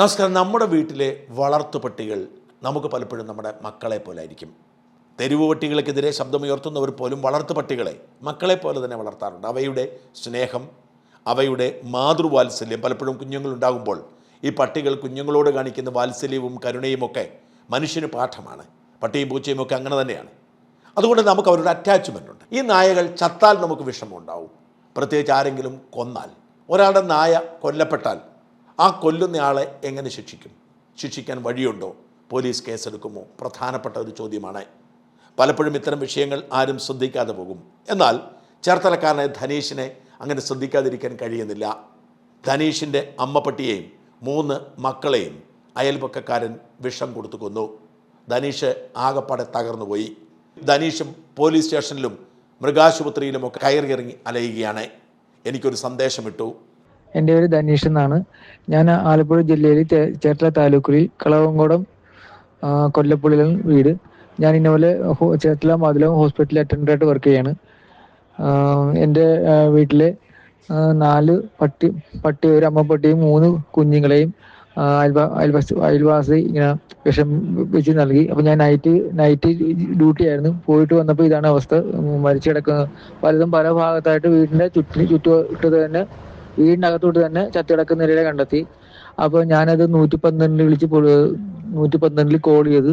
നമസ്കാരം. നമ്മുടെ വീട്ടിലെ വളർത്തു പട്ടികൾ നമുക്ക് പലപ്പോഴും നമ്മുടെ മക്കളെ പോലെ ആയിരിക്കും. തെരുവ് പട്ടികൾക്കെതിരെ ശബ്ദമുയർത്തുന്നവർ പോലും വളർത്തു പട്ടികളെ മക്കളെ പോലെ തന്നെ വളർത്താറുണ്ട്. അവയുടെ സ്നേഹം അവയുടെ മാതൃവാത്സല്യം പലപ്പോഴും കുഞ്ഞുങ്ങളുണ്ടാകുമ്പോൾ ഈ പട്ടികൾ കുഞ്ഞുങ്ങളോട് കാണിക്കുന്ന വാത്സല്യവും കരുണയും ഒക്കെ മനുഷ്യന് പാഠമാണ്. പട്ടിയും പൂച്ചയും ഒക്കെ അങ്ങനെ തന്നെയാണ്. അതുകൊണ്ട് നമുക്ക് അവരുടെ അറ്റാച്ച്മെന്റ് ഉണ്ട്. ഈ നായകൾ ചത്താൽ നമുക്ക് വിഷമമുണ്ടാവും പ്രത്യേകിച്ച് ആരെങ്കിലും കൊന്നാൽ. ഒരാളുടെ നായ കൊല്ലപ്പെട്ടാൽ ആ കൊല്ലുന്നയാളെ എങ്ങനെ ശിക്ഷിക്കും? ശിക്ഷിക്കാൻ വഴിയുണ്ടോ? പോലീസ് കേസെടുക്കുമോ? പ്രധാനപ്പെട്ട ഒരു ചോദ്യമാണ്. പലപ്പോഴും ഇത്തരം വിഷയങ്ങൾ ആരും ശ്രദ്ധിക്കാതെ പോകും. എന്നാൽ ചേർത്തലക്കാരനെ ധനീഷിനെ അങ്ങനെ ശ്രദ്ധിക്കാതിരിക്കാൻ കഴിയുന്നില്ല. ധനീഷിന്റെ അമ്മപ്പട്ടിയെയും മൂന്ന് മക്കളെയും അയൽപക്കക്കാരൻ വിഷം കൊടുത്തു കൊന്നു. ധനീഷ് ആകപ്പാടെ തകർന്നുപോയി ധനീഷും പോലീസ് സ്റ്റേഷനിലും മൃഗാശുപത്രിയിലുമൊക്കെ കയറിയിറങ്ങി അലയുകയാണ്. എനിക്കൊരു സന്ദേശം ഇട്ടു എന്റെ പേര് ധനീഷ് എന്നാണ്. ഞാൻ ആലപ്പുഴ ജില്ലയിൽ ചേർത്തല താലൂക്കിൽ കളവങ്കോടം ആ, വീട്. ഞാൻ ഇന്നപോലെ ചേർത്തല മാതിലം ഹോസ്പിറ്റലിൽ അറ്റൻഡറായിട്ട് വർക്ക് ചെയ്യാണ്. എന്റെ വീട്ടിലെ നാല് പട്ടി പട്ടി ഒരു അമ്മപ്പട്ടിയും മൂന്ന് കുഞ്ഞുങ്ങളെയും അയൽവാസി ഇങ്ങനെ വിഷം വെച്ച് നൽകി. അപ്പൊ ഞാൻ നൈറ്റ് നൈറ്റ് ഡ്യൂട്ടി ആയിരുന്നു. പോയിട്ട് വന്നപ്പോൾ ഇതാണ് അവസ്ഥ. മരിച്ചു കിടക്കുന്നത് പലതും പല ഭാഗത്തായിട്ട് വീടിന്റെ ചുറ്റി ചുറ്റുവട്ടത്ത് തന്നെ വീടിനകത്തോട്ട് തന്നെ ചത്തിടക്കുന്ന നിലയിലെ കണ്ടെത്തി. അപ്പോൾ ഞാനത് നൂറ്റി പന്ത്രണ്ടിൽ വിളിച്ച് നൂറ്റി പന്ത്രണ്ടിൽ കോൾ ചെയ്ത്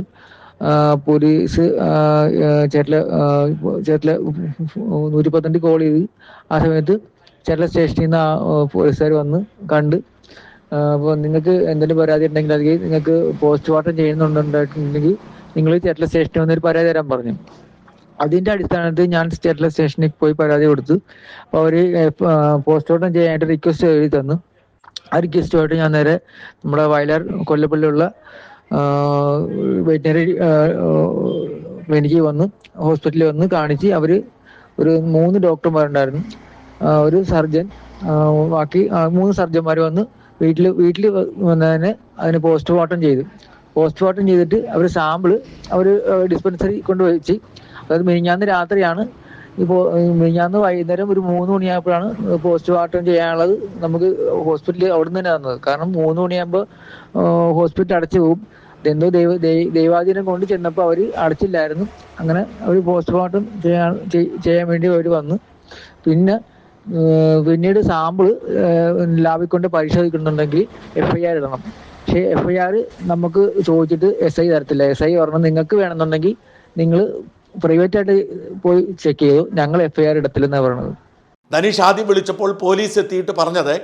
പോലീസ് ചേട്ടല ചേട്ടല നൂറ്റി പന്ത്രണ്ടിൽ കോൾ ചെയ്ത് ആ സമയത്ത് ചേട്ടല സ്റ്റേഷനിൽ നിന്ന് പോലീസുകാർ വന്ന് കണ്ട് അപ്പോൾ നിങ്ങൾക്ക് എന്തെങ്കിലും പരാതി ഉണ്ടെങ്കിൽ അല്ലെങ്കിൽ നിങ്ങൾക്ക് പോസ്റ്റ്മോർട്ടം ചെയ്യുന്നുണ്ടെങ്കിൽ നിങ്ങൾ ചേട്ടല സ്റ്റേഷനിൽ വന്നൊരു പരാതി തരാൻ പറഞ്ഞു. അതിന്റെ അടിസ്ഥാനത്തിൽ ഞാൻ സ്റ്റേറ്റ് സ്റ്റേഷനിൽ പോയി പരാതി കൊടുത്തു. അപ്പോൾ അവർ പോസ്റ്റ്മോർട്ടം ചെയ്യാനായിട്ട് റിക്വസ്റ്റ് എഴുതി തന്നു. ആ റിക്വസ്റ്റുമായിട്ട് ഞാൻ നേരെ നമ്മുടെ വയലാർ കൊല്ലപ്പള്ളിയുള്ള വെറ്റിനറി ക്ലിനിക്കിൽ വന്ന്. ഹോസ്പിറ്റലിൽ വന്ന് കാണിച്ച് അവർ ഒരു മൂന്ന് ഡോക്ടർമാരുണ്ടായിരുന്നു. ഒരു സർജൻ ബാക്കി മൂന്ന് സർജന്മാർ വന്ന് വീട്ടിൽ വീട്ടിൽ വന്നതിന് അതിന് പോസ്റ്റ്മോർട്ടം ചെയ്തു. പോസ്റ്റ്മോർട്ടം ചെയ്തിട്ട് അവർ സാമ്പിൾ അവർ ഡിസ്പെൻസറി കൊണ്ടുപോയി വെച്ച് അതായത് മിനിഞ്ഞാന്ന് രാത്രിയാണ്. ഇപ്പോൾ മിനിഞ്ഞാന്ന് വൈകുന്നേരം ഒരു മൂന്ന് മണിയായപ്പോഴാണ് പോസ്റ്റ്മോർട്ടം ചെയ്യാനുള്ളത് നമുക്ക് ഹോസ്പിറ്റലിൽ അവിടെ നിന്ന് തന്നെ തന്നത്. കാരണം മൂന്ന് മണിയാകുമ്പോൾ ഹോസ്പിറ്റൽ അടച്ചു പോകും. എന്തോ ദൈവ ദൈവാധീനം കൊണ്ട് ചെന്നപ്പോൾ അവർ അടച്ചില്ലായിരുന്നു. അങ്ങനെ അവർ പോസ്റ്റ്മോർട്ടം ചെയ്യാൻ ചെയ്യാൻ വേണ്ടി അവർ വന്നു. പിന്നെ പിന്നീട് സാമ്പിൾ ലാബിൽ കൊണ്ട് പരിശോധിക്കുന്നുണ്ടെങ്കിൽ എഫ് ഐ ആർ ഇടണം. പക്ഷേ എഫ് ഐ ആർ നമുക്ക് ചോദിച്ചിട്ട് എസ് ഐ തരത്തില്ല. എസ് ഐ പറഞ്ഞു നിങ്ങൾക്ക് വേണമെന്നുണ്ടെങ്കിൽ നിങ്ങൾ പ്രൈവറ്റ് ആയിട്ട് പോയി ചെക്ക് ചെയ്തു. ഞങ്ങൾ എഫ്ഐആർ ഐ പറഞ്ഞത് ഇടത്തില്ലെന്നാണ് പറയുന്നത് ധനീഷ് ആദ്യം വിളിച്ചപ്പോൾ പോലീസ് എത്തിയിട്ട് പറഞ്ഞത്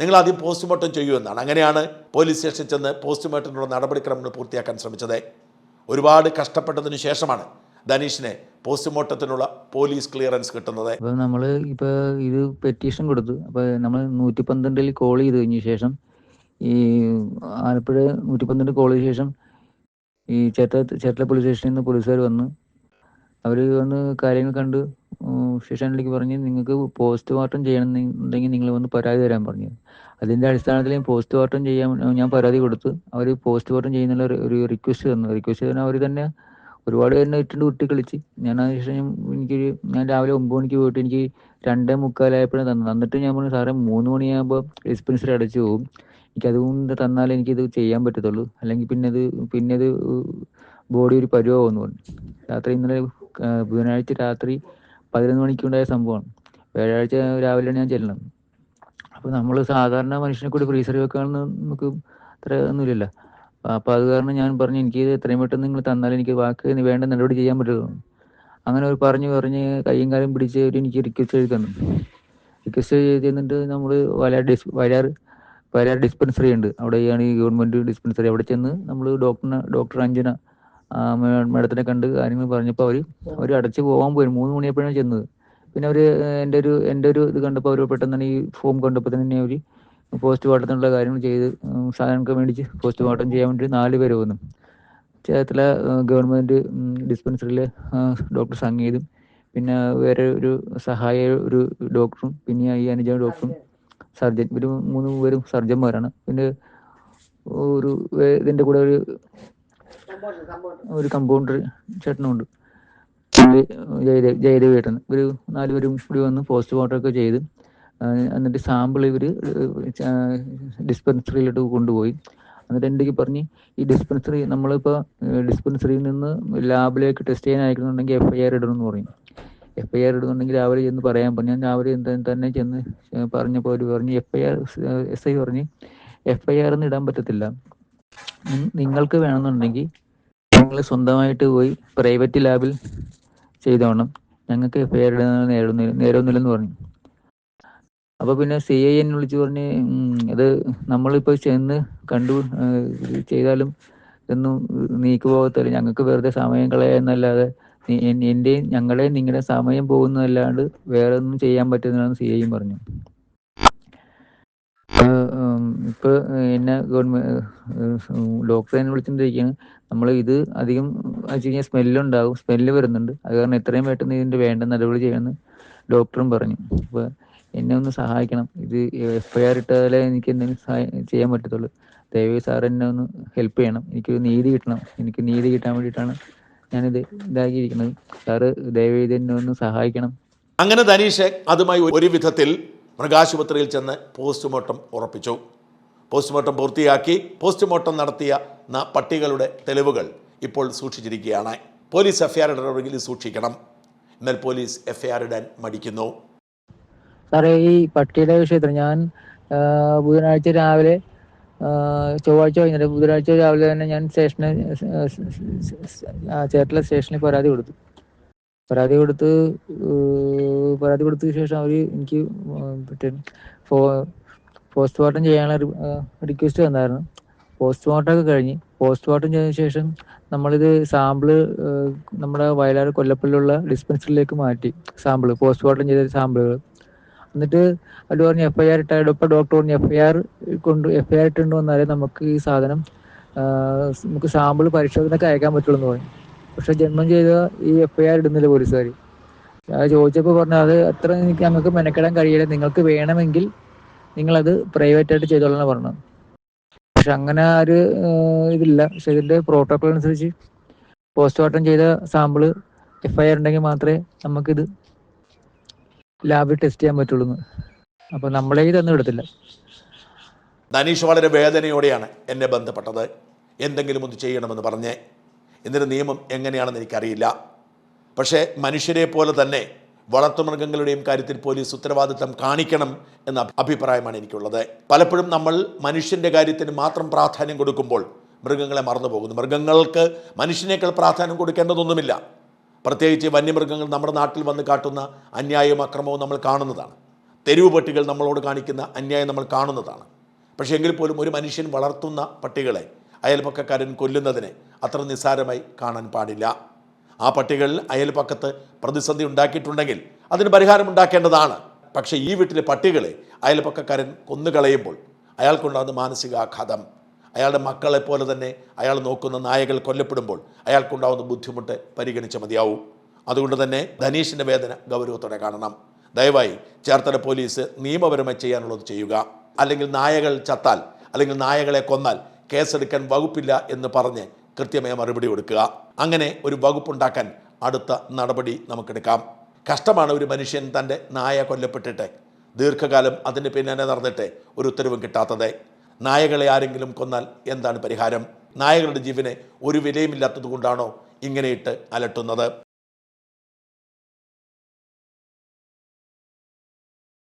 നിങ്ങൾ ആദ്യം പോസ്റ്റ്മോർട്ടം ചെയ്യൂ എന്നാണ്. അങ്ങനെയാണ് പോലീസ് സ്റ്റേഷനിൽ ചെന്ന് പോസ്റ്റ്മോർട്ടത്തിനുള്ള നടപടിക്രമങ്ങൾ പൂർത്തിയാക്കാൻ ശ്രമിച്ചത്. ഒരുപാട് കഷ്ടപ്പെട്ടതിന് ശേഷമാണ് ധനീഷിന് പോസ്റ്റ്മോർട്ടത്തിനുള്ള പോലീസ് ക്ലിയറൻസ് കിട്ടുന്നത്. അപ്പോൾ നമ്മൾ ഇപ്പോൾ ഇത് പെറ്റീഷൻ കൊടുത്തു. അപ്പോൾ നമ്മൾ നൂറ്റി പന്ത്രണ്ടിൽ കോൾ ചെയ്ത് കഴിഞ്ഞ ശേഷം ഈ ആലപ്പുഴ നൂറ്റി പന്ത്രണ്ട് കോൾ ചെയ്ത ശേഷം ഈ ചേട്ട ചേട്ടല പോലീസ് സ്റ്റേഷനിൽ നിന്ന് പോലീസുകാർ വന്ന്. അവർ വന്ന് കാര്യങ്ങൾ കണ്ട് സ്റ്റേഷനിലേക്ക് പറഞ്ഞ് നിങ്ങൾക്ക് പോസ്റ്റ് മോർട്ടം ചെയ്യണമെന്നുണ്ടെങ്കിൽ നിങ്ങൾ വന്ന് പരാതി തരാൻ പറഞ്ഞു. അതിന്റെ അടിസ്ഥാനത്തിൽ പോസ്റ്റ് മോർട്ടം ചെയ്യാൻ ഞാൻ പരാതി കൊടുത്തു അവർ പോസ്റ്റ്മോർട്ടം ചെയ്യുന്നുള്ള ഒരു- ഒരു റിക്വസ്റ്റ് തന്നു. റിക്വസ്റ്റ് തന്നെ അവർ തന്നെ ഒരുപാട് തന്നെ ഇട്ടുണ്ട് കുട്ടി കളിച്ച് ഞാൻ അതിനുശേഷം എനിക്ക് ഞാൻ രാവിലെ ഒമ്പത് മണിക്ക് പോയിട്ട് എനിക്ക് രണ്ടേ മുക്കാലായപ്പോഴാണ് തന്നു എന്നിട്ട് ഞാൻ പറഞ്ഞു സാറേ മൂന്ന് മണിയാകുമ്പോൾ ഡിസ്പെൻസറി അടച്ചു പോകും. എനിക്ക് അതുകൊണ്ട് തന്നാലേ എനിക്കിത് ചെയ്യാൻ പറ്റത്തുള്ളൂ. അല്ലെങ്കിൽ പിന്നെ അത് പിന്നെ അത് ബോഡി ഒരു പരുവാകുമെന്ന് പറഞ്ഞു. രാത്രി ഇന്നലെ ബുധനാഴ്ച രാത്രി പതിനൊന്ന് മണിക്കുണ്ടായ സംഭവമാണ്. വ്യാഴാഴ്ച രാവിലെയാണ് ഞാൻ ചെല്ലണം അപ്പോൾ നമ്മൾ സാധാരണ മനുഷ്യനെ കൂടി ഫ്രീസറിൽ വെക്കാണെന്ന് നമുക്ക് അത്ര ഒന്നുമില്ലല്ലോ. അപ്പോൾ അത് കാരണം ഞാൻ പറഞ്ഞു എനിക്ക് എത്രയും പെട്ടെന്ന് നിങ്ങൾ തന്നാൽ എനിക്ക് വാക്ക് വേണ്ട നടപടി ചെയ്യാൻ പറ്റുള്ളൂ. അങ്ങനെ ഒരു പറഞ്ഞു പറഞ്ഞ് കയ്യും കാലും പിടിച്ച് ഒരു എനിക്ക് റിക്വസ്റ്റ് എഴുതി തന്നു റിക്വസ്റ്റ് എഴുതി തന്നിട്ട് നമ്മൾ വയലാർ ഡിസ് വയലാർ വയലാർ ഡിസ്പെൻസറി ഉണ്ട്. അവിടെയാണ് ഈ ഗവൺമെന്റ് ഡിസ്പെൻസറി അവിടെ ചെന്ന് നമ്മൾ ഡോക്ടറിനെ ഡോക്ടർ അഞ്ജന മേഡത്തിനെ കണ്ട് കാര്യങ്ങൾ പറഞ്ഞപ്പോൾ അവർ അവർ അടച്ച് പോകാൻ പോയി. മൂന്ന് മണിയപ്പോഴാണ് ചെന്നത്. പിന്നെ അവർ എന്റെ ഒരു എന്റെ ഒരു ഇത് കണ്ടപ്പോൾ അവർ പെട്ടെന്ന് തന്നെ ഈ ഫോം കണ്ടപ്പോൾ തന്നെ അവർ പോസ്റ്റ്മോർട്ടത്തിനുള്ള കാര്യങ്ങൾ ചെയ്ത് സാധനങ്ങൾക്ക് മേടിച്ച് പോസ്റ്റ് മോർട്ടം ചെയ്യാൻ വേണ്ടി നാല് പേര് വന്നു. ചേർത്തല ഗവൺമെന്റ് ഡിസ്പെൻസറിയിലെ ഡോക്ടർ സംഗീതും പിന്നെ വേറെ ഒരു സഹായ ഒരു ഡോക്ടറും പിന്നെ ഈ അനുജ ഡോക്ടറും സർജൻ ഇവർ മൂന്ന് പേരും സർജന്മാരാണ്. പിന്നെ ഒരു ഇതിന്റെ കൂടെ ഒരു ഒരു കമ്പൗണ്ടർ ചേട്ടനുണ്ട്. ജയദേവ് ജയദേവ് ചേട്ടൻ ഒരു നാലുപേരും കൂടി വന്ന് പോസ്റ്റ് പോസ്റ്റ്മോർട്ടം ഒക്കെ ചെയ്ത് എന്നിട്ട് സാമ്പിൾ ഇവർ ഡിസ്പെൻസറിയിലോട്ട് കൊണ്ടുപോയി. എന്നിട്ട് അടുത്ത് പറഞ്ഞ് ഈ ഡിസ്പെൻസറി നമ്മളിപ്പോൾ ഡിസ്പെൻസറിയിൽ നിന്ന് ലാബിലേക്ക് ടെസ്റ്റ് ചെയ്യാൻ അയക്കുന്നുണ്ടെങ്കിൽ എഫ് ഐ ആർ ഇടണമെന്ന് പറയും. എഫ് ഐ ആർ ഇടുന്നുണ്ടെങ്കിൽ രാവിലെ ചെന്ന് പറയാൻ പറഞ്ഞു. ഞാൻ രാവിലെ തന്നെ ചെന്ന് പറഞ്ഞപ്പോൾ അവർ പറഞ്ഞു F I R S I പറഞ്ഞ് എഫ് ഐ ആർ ഒന്നും ഇടാൻ പറ്റത്തില്ല. നിങ്ങൾക്ക് വേണമെന്നുണ്ടെങ്കിൽ നിങ്ങൾ സ്വന്തമായിട്ട് പോയി പ്രൈവറ്റ് ലാബിൽ ചെയ്തോണം. ഞങ്ങൾക്ക് എഫ് ഐ ആർ ഇടാൻ നേരുന്നില്ല പറഞ്ഞു. അപ്പോൾ പിന്നെ സി ഐ എന്നെ വിളിച്ച് പറഞ്ഞ് അത് നമ്മളിപ്പോൾ ചെന്ന് കണ്ടു ചെയ്താലും ഒന്നും നീക്ക് പോകത്തില്ല. ഞങ്ങൾക്ക് വെറുതെ സമയം ഞങ്ങളെ എന്റെയും ഞങ്ങളുടെയും നിങ്ങളുടെ സമയം പോകുന്നതല്ലാണ്ട് വേറെ ഒന്നും ചെയ്യാൻ പറ്റുന്നതാണ് സി ഐയും പറഞ്ഞു. ഇപ്പൊ എന്നെ ഗവൺമെന്റ് ഡോക്ടറെ എന്നെ വിളിച്ചിട്ടിരിക്കുകയാണ്. നമ്മൾ ഇത് അധികം വെച്ച് കഴിഞ്ഞാൽ സ്മെല്ലുണ്ടാവും സ്മെല്ല് വരുന്നുണ്ട്. അത് കാരണം എത്രയും പെട്ടെന്ന് ഇതിന്റെ വേണ്ട നടപടി ചെയ്യണമെന്ന് ഡോക്ടറും പറഞ്ഞു. അപ്പൊ എന്നെ ഒന്ന് സഹായിക്കണം. ഇത് എഫ് ഐ ആർ ഇട്ടാലേ എനിക്ക് എന്തെങ്കിലും ചെയ്യാൻ പറ്റത്തുള്ളൂ. ദയവായി സാർ എന്നെ ഒന്ന് ഹെൽപ്പ് ചെയ്യണം. എനിക്ക് നീതി കിട്ടണം. എനിക്ക് നീതി കിട്ടാൻ വേണ്ടിയിട്ടാണ് ഞാനിത് ഇതാക്കിയിരിക്കുന്നത്. സാറ് ദയവായി ഇത് എന്നെ ഒന്ന് സഹായിക്കണം. അങ്ങനെ ധനീഷ് അതുമായി ഒരു വിധത്തിൽ മൃഗാശുപത്രിയിൽ ചെന്ന് പോസ്റ്റ്മോർട്ടം ഉറപ്പിച്ചു. പോസ്റ്റ്മോർട്ടം പൂർത്തിയാക്കി പോസ്റ്റ്മോർട്ടം നടത്തിയ പട്ടികളുടെ തെളിവുകൾ ഇപ്പോൾ സൂക്ഷിച്ചിരിക്കുകയാണ്. പോലീസ് എഫ്ഐആർ ഇടണമെങ്കിൽ സൂക്ഷിക്കണം. എന്നാൽ പോലീസ് എഫ്ഐആർ ഇടാൻ മടിക്കുന്നു. സാറേ ഈ പട്ടിയുടെ വിഷയത്തിൽ ഞാൻ ബുധനാഴ്ച രാവിലെ ചൊവ്വാഴ്ച കഴിഞ്ഞിട്ട് ബുധനാഴ്ച രാവിലെ തന്നെ ഞാൻ സ്റ്റേഷനിൽ ചേട്ടല സ്റ്റേഷനിൽ പരാതി കൊടുത്തു. പരാതി കൊടുത്ത് പരാതി കൊടുത്തതിന് ശേഷം അവർ എനിക്ക് പോസ്റ്റ്മോർട്ടം ചെയ്യാനുള്ള റിക്വസ്റ്റ് തന്നായിരുന്നു. പോസ്റ്റ്മോർട്ടം ഒക്കെ കഴിഞ്ഞ് പോസ്റ്റ്മോർട്ടം ചെയ്തതിനു ശേഷം നമ്മളിത് സാമ്പിൾ നമ്മുടെ വയലാർ കൊല്ലപ്പള്ളിയുള്ള ഡിസ്പെൻസറിയിലേക്ക് മാറ്റി സാമ്പിൾ പോസ്റ്റ്മോർട്ടം ചെയ്ത സാമ്പിളുകൾ എന്നിട്ട് അവർ പറഞ്ഞു എഫ് ഐ ആർ ഇട്ടാൽ ഇപ്പം ഡോക്ടർ പറഞ്ഞു എഫ് ഐ ആർ കൊണ്ട് എഫ് ഐ ആർ ഇട്ടുകൊണ്ട് വന്നാലേ നമുക്ക് ഈ സാധനം നമുക്ക് സാമ്പിൾ പരിശോധനയ്ക്ക് അയക്കാൻ പറ്റുള്ളൂ എന്ന് പറഞ്ഞു. പക്ഷെ ജന്മം ചെയ്ത ഈ എഫ് ഐ ആർ ഇടുന്നില്ല പോലീസുകാർ ചോദിച്ചപ്പോൾ പറഞ്ഞു അത് അത്ര എനിക്ക് ഞങ്ങൾക്ക് മെനക്കെടാൻ കഴിയില്ല. നിങ്ങൾക്ക് വേണമെങ്കിൽ നിങ്ങളത് പ്രൈവറ്റ് ആയിട്ട് ചെയ്തോളാം പറഞ്ഞു പക്ഷെ അങ്ങനെ ഒരു ഇതില്ല. പക്ഷെ ഇതിന്റെ പ്രോട്ടോകോൾ അനുസരിച്ച് പോസ്റ്റ്മോർട്ടം ചെയ്ത സാമ്പിൾ എഫ്ഐആർ ഉണ്ടെങ്കിൽ മാത്രമേ നമുക്കിത് ലാബിൽ ടെസ്റ്റ് ചെയ്യാൻ പറ്റുള്ളൂ എന്ന്. അപ്പൊ നമ്മളെ ഇതൊന്നും എടുത്തില്ല. ധനീഷ് വളരെ വേദനയോടെയാണ് എന്നെ ബന്ധപ്പെട്ടത്. എന്തെങ്കിലും ഒന്ന് ചെയ്യണമെന്ന് പറഞ്ഞ്. ഇതിന്റെ നിയമം എങ്ങനെയാണെന്ന് എനിക്കറിയില്ല. പക്ഷേ മനുഷ്യരെ പോലെ തന്നെ വളർത്തുമൃഗങ്ങളുടെയും കാര്യത്തിൽ പോലീസ് ഉത്തരവാദിത്തം കാണിക്കണം എന്ന അഭിപ്രായമാണ് എനിക്കുള്ളത്. പലപ്പോഴും നമ്മൾ മനുഷ്യന്റെ കാര്യത്തിന് മാത്രം പ്രാധാന്യം കൊടുക്കുമ്പോൾ മൃഗങ്ങളെ മറന്നു പോകുന്നു മൃഗങ്ങൾക്ക് മനുഷ്യനേക്കാൾ പ്രാധാന്യം കൊടുക്കേണ്ടതൊന്നുമില്ല. പ്രത്യേകിച്ച് വന്യമൃഗങ്ങൾ നമ്മുടെ നാട്ടിൽ വന്ന് കാട്ടുന്ന അന്യായവും അക്രമവും നമ്മൾ കാണുന്നതാണ്. തെരുവ് പട്ടികൾ നമ്മളോട് കാണിക്കുന്ന അന്യായം നമ്മൾ കാണുന്നതാണ്. പക്ഷേ എങ്കിൽ പോലും ഒരു മനുഷ്യൻ വളർത്തുന്ന പട്ടികളെ അയൽപക്കക്കാരൻ കൊല്ലുന്നതിനെ അത്ര നിസ്സാരമായി കാണാൻ പാടില്ല. ആ പട്ടികളിൽ അയൽപക്കത്ത് പ്രതിസന്ധി ഉണ്ടാക്കിയിട്ടുണ്ടെങ്കിൽ അതിന് പരിഹാരം ഉണ്ടാക്കേണ്ടതാണ്. പക്ഷേ ഈ വീട്ടിലെ പട്ടികളെ അയൽപക്കക്കാരൻ കൊന്നുകളയുമ്പോൾ അയാൾക്കുണ്ടാകുന്ന മാനസികാഘാതം അയാളുടെ മക്കളെ പോലെ തന്നെ അയാൾ നോക്കുന്ന നായകൾ കൊല്ലപ്പെടുമ്പോൾ അയാൾക്കുണ്ടാകുന്ന ബുദ്ധിമുട്ട് പരിഗണിച്ച മതിയാവും. അതുകൊണ്ട് തന്നെ ധനീഷിന്റെ വേദന ഗൗരവത്തോടെ കാണണം. ദയവായി ചേർത്തല പോലീസ് നിയമപരമായി ചെയ്യാനുള്ളത് ചെയ്യുക. അല്ലെങ്കിൽ നായകൾ ചത്താൽ അല്ലെങ്കിൽ നായകളെ കൊന്നാൽ കേസെടുക്കാൻ വകുപ്പില്ല എന്ന് പറഞ്ഞ് കൃത്യമായ മറുപടി കൊടുക്കുക. അങ്ങനെ ഒരു വകുപ്പുണ്ടാക്കാൻ അടുത്ത നടപടി നമുക്കെടുക്കാം. കഷ്ടമാണ് ഒരു മനുഷ്യൻ തന്റെ നായ കൊല്ലപ്പെട്ടിട്ട്. ദീർഘകാലം അതിന് പിന്നാലെ നടന്നിട്ട് ഒരു ഉത്തരവും കിട്ടാത്തത്. നായകളെ ആരെങ്കിലും കൊന്നാൽ എന്താണ് പരിഹാരം? നായകളുടെ ജീവന് ഒരു വിലയുമില്ലാത്തത് കൊണ്ടാണോ ഇങ്ങനെയിട്ട് അലട്ടുന്നത്?